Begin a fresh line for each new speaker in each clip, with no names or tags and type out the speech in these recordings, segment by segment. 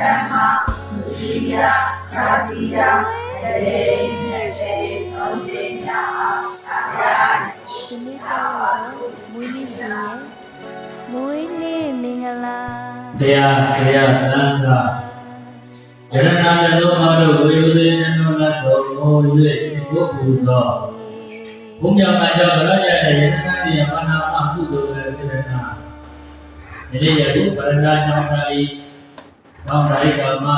ဓမ္မမုတိယကာတိယတေနေတေသုံးတိညာအာရ
ဒီနေ့ကျတော့မွေးနေ့ရှင်ရဲ့မွေးနေ့မင်္ဂလာ
တရားတရားသံဃာယရနာမြတ်သောအားတို့ဝေယုသေနနောလသောမော၍ဘုဟုသောဘုမြတ်မကြောင့်ရကြတဲ့ယရနာတိယမနာမကုသိုလ်ရဲ့စေတနာဒီနေ့ယခုဗရဏာကြောင့်သာဤ သောင်းတိုင်းကမ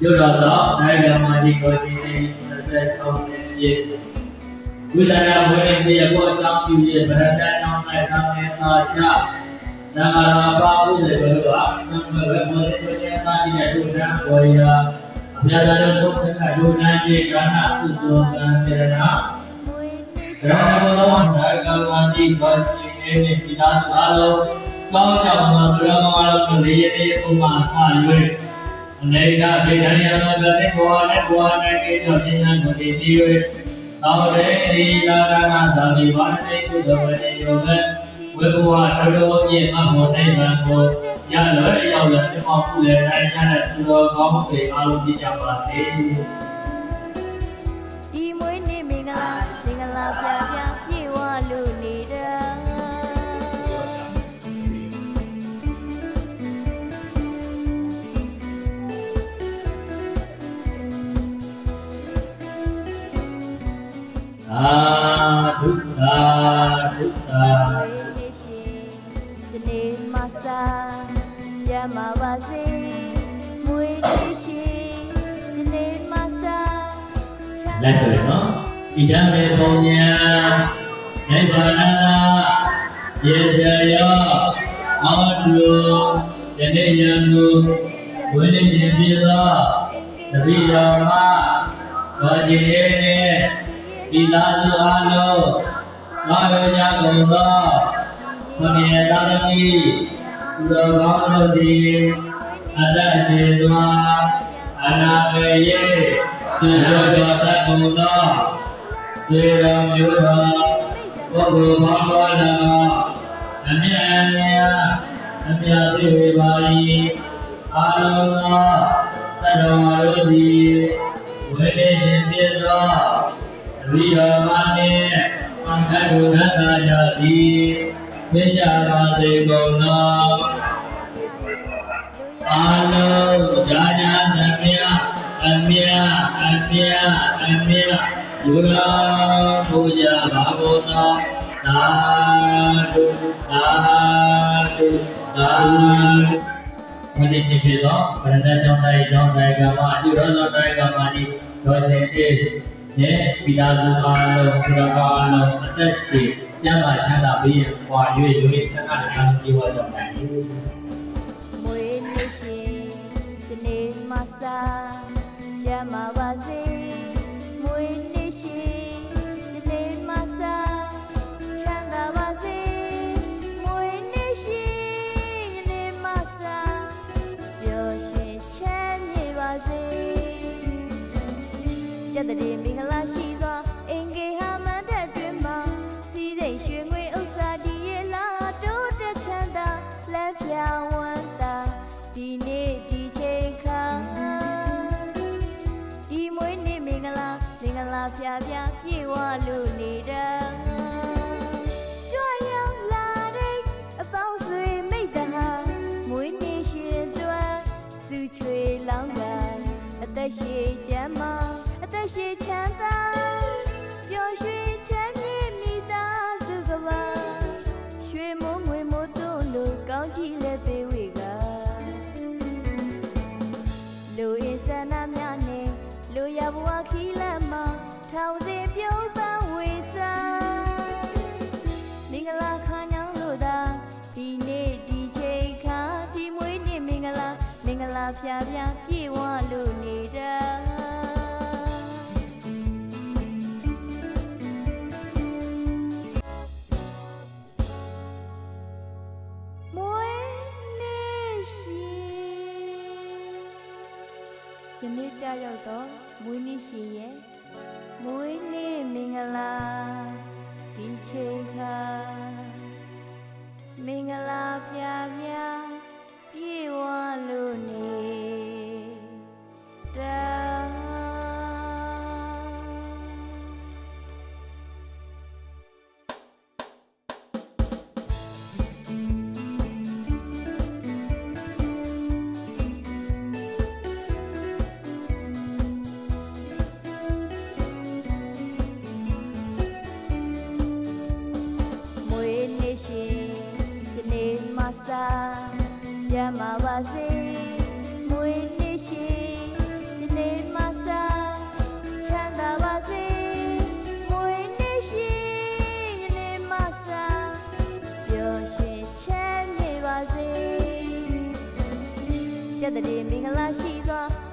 ကျွတော်သောနိုင်ကမာကြီးကိုဒီနေ့သက်ဆောင်နေရှိဝိသနာဝိနည်းပြေဘောအကြောင်းပြု၍ဗရဏာကြောင့်၌သံဃာချသံဃာတော်ဘာဝိသေဘလောသံဃာဝေဘောတိတေသာတိရဲ့ဒုက္ခဝေယအပြာတော်ဒုက္ခကဒုနိုင်ပြေကာဏကုသိုလ်ကံစေရနာ
မွေးနေ့
ရဟန်းဘောတော်နာကဝန္တိဘာတိနေနေပိသာအားလုံး ကောင်းကြောင်သောသူတော်ကောင်းအားလုံးလေးရည်ဥမာဆ၍အနေကဒေဂန်ယနောကတိဘောနဲ့ဘောနဲ့ကိသောပညာကိုတည်ပြီး၍သောတေဒီလာရဏသာတိဘာတိကုသိုလ်ဝေယောကဝေဘဝတတော်ပြည့်အမောနိဗ္ဗာန်ကိုရလွယ်ရောက်ရပြမောက်ပြုတဲ့တိုင်းတဲ့သူတော်ကောင်းတွေအားလုံးပြကြပါစေ သာဓုသာ
မွေးနေ့ရှင်ဒီနေ့မဆာကြမ်းပါပါစေမွေးနေ့ရှင်ဒီနေ့မဆာချမ်း
လက်ဆိုရနော်ဣဒံမေပုံညာနိဗ္ဗာနနာယေဇယောအောတုယနေ့ယံကိုဝိနည်းခြင်းပြသောတပိယောမသောခြင်းနဲ့ဒီသာစုအားလုံး သာရောကြကုန်သောဘုရားတာရမီသူတော်ကောင်းတို့သည်အတ္တကျေစွာအနာမေယေသူတို့တော်သတ်ကုန်သောသေတော်မျိုးတော်ပုဂ္ဂိုလ်ဘောင်းတော်တော်အမြဲအမြဲအမြဲသိဝေပါ၏အာလုံးသောသတ္တဝါတို့သည်ဝိနည်းရှင်ပြသောအရိယာမနှင့်အ န္တရုဏ္ဍာယတိသိကြပါစေကုန်သောအာလုံးရာဇာသမြအမြအမြအမြယူရာပူဇာဘာဘုသောသာဓုသာဓုသာဝိတိတိပြေသောဗရဏကြောင့်တိုင်းကြောင့်တိုင်းကမအတုရောသောတိုင်းကမဒီဒေါ်တင်တေ နေပိသာစုအားလုံးဘုရားကောင်းအားလုံးအသက်ရှိကျမ်းမာချမ်းသာပြီးရင်ပွာ၍ယူရဆက်ကနေအားလုံးကြည်ဝတော်နိုင်၏
မွေးနေ့ရှင်ဒီနေ့မဆာကြမ်းပါပါစေမွေးနေ့ရှင်ဒီနေ့မဆာချမ်းသာပါစေမွေးနေ့ရှင်ဒီနေ့မဆာပျော်ရွှင်ချမ်းမြေပါစေကျက်တဲ့ ဖြာဖြာပြေဝလို့နေတာကြွရောက်လာတဲ့အပေါင်းဆွေမိတ်တဟာမွေးနေ့ရှင်တွင်စုချွေလောင်းကအသက်ရှိချမ်းမအသက်ရှိချမ်းသာပျော်ရွှင်ချမ်းမြေ့မိသားစုကပါရွှေမိုးငွေမိုးသွန်းလို့ကောင်းချီးလည်းပေးဝေ ထောင်စီပြုံးပန်းဝေစားမင်္ဂလာခါညောင်းလို့သာဒီနေ့ဒီချိန်ခါဒီမွေးနေ့မင်္ဂလာမင်္ဂလာဖြာဖြာပြေဝလို့နေတာမွေးနေ့ရှင်ယနေ့ကြရောက်တော့မွေးနေ့ရှင်ရဲ့ မွေးနေ့မင်္ဂလာဒီချိန်ခါမင်္ဂလာပြပြပြေဝလို့နေ မ်းမာပါစေမွေးနေ့ရှိဒီနေ့မှစာချမ်းသာပါစေမွေးနေ့ရှိဒီနေ့မှစာပျော်ရွှင်ချမ်းမြေပါစေကျက်တည်းမင်္ဂလာရှိစွာ